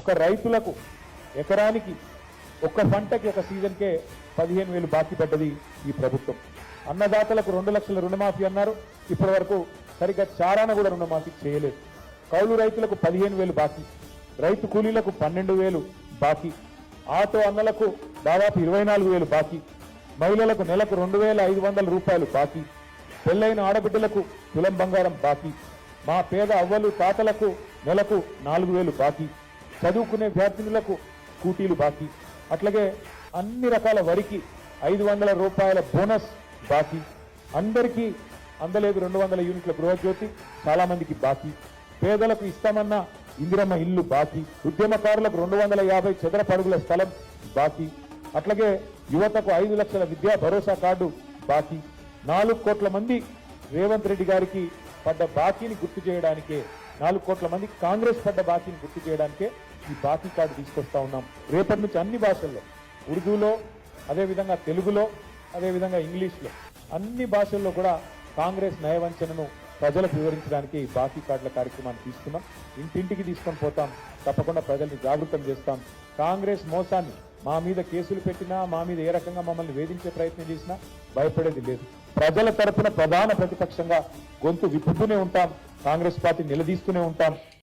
ఒక రైతులకు ఎకరానికి ఒక పంటకి ఒక సీజన్కే పదిహేను వేలు బాకీ పడ్డది ఈ ప్రభుత్వం. అన్నదాతలకు రెండు లక్షల రుణమాఫీ అన్నారు. ఇప్పటి వరకు సరిగ్గా చారాన కూడా రుణమాఫీ చేయలేదు. కౌలు రైతులకు పదిహేను వేలు బాకీ రైతు కూలీలకు పన్నెండు వేలు బాకీ ఆటో అన్నలకు దాదాపు ఇరవై నాలుగు వేలు బాకీ మహిళలకు నెలకు రెండు వేల ఐదు వందల రూపాయలు బాకీ పెళ్ళైన ఆడబిడ్డలకు తులం బంగారం బాకీ మా పేద అవ్వలు తాతలకు నెలకు నాలుగు వేలు బాకీ చదువుకునే విద్యార్థినులకు స్కూటీలు బాకీ. అట్లాగే అన్ని రకాల వరికి ఐదు వందల రూపాయల బోనస్ బాకీ. అందరికీ అందలేదు రెండు వందల యూనిట్ల గృహజ్యోతి చాలామందికి బాకీ. పేదలకు ఇస్తామన్న ఇందిరమ్మ ఇల్లు బాకీ. ఉద్యమకారులకు రెండు వందల యాభై చదరపడుగుల స్థలం బాకీ. అట్లాగే యువతకు ఐదు లక్షల విద్యా భరోసా కార్డు బాకీ. నాలుగు కోట్ల మంది రేవంత్ రెడ్డి గారికి పడ్డ బాకీని గుర్తు చేయడానికే నాలుగు కోట్ల మంది కాంగ్రెస్ పడ్డ బాకీని గుర్తు చేయడానికే ఈ బాకీ కార్డు తీసుకొస్తా ఉన్నాం. రేపటి నుంచి అన్ని భాషల్లో ఉర్దూలో అదేవిధంగా తెలుగులో అదేవిధంగా ఇంగ్లీష్లో అన్ని భాషల్లో కూడా కాంగ్రెస్ నయవంచనను ప్రజలకు వివరించడానికి ఈ బాకీ కార్డుల కార్యక్రమాన్ని తీసుకున్నాం. ఇంటింటికి తీసుకొని పోతాం. తప్పకుండా ప్రజల్ని జాగృతం చేస్తాం. కాంగ్రెస్ మోసాన్ని మా మీద కేసులు పెట్టినా మా మీద ఏ రకంగా మమ్మల్ని వేధించే ప్రయత్నం చేసినా భయపడేది లేదు. ప్రజల తరపున ప్రధాన ప్రతిపక్షంగా గొంతు విప్పుతూనే ఉంటాం. కాంగ్రెస్ పార్టీ నిలదీస్తూనే ఉంటాం.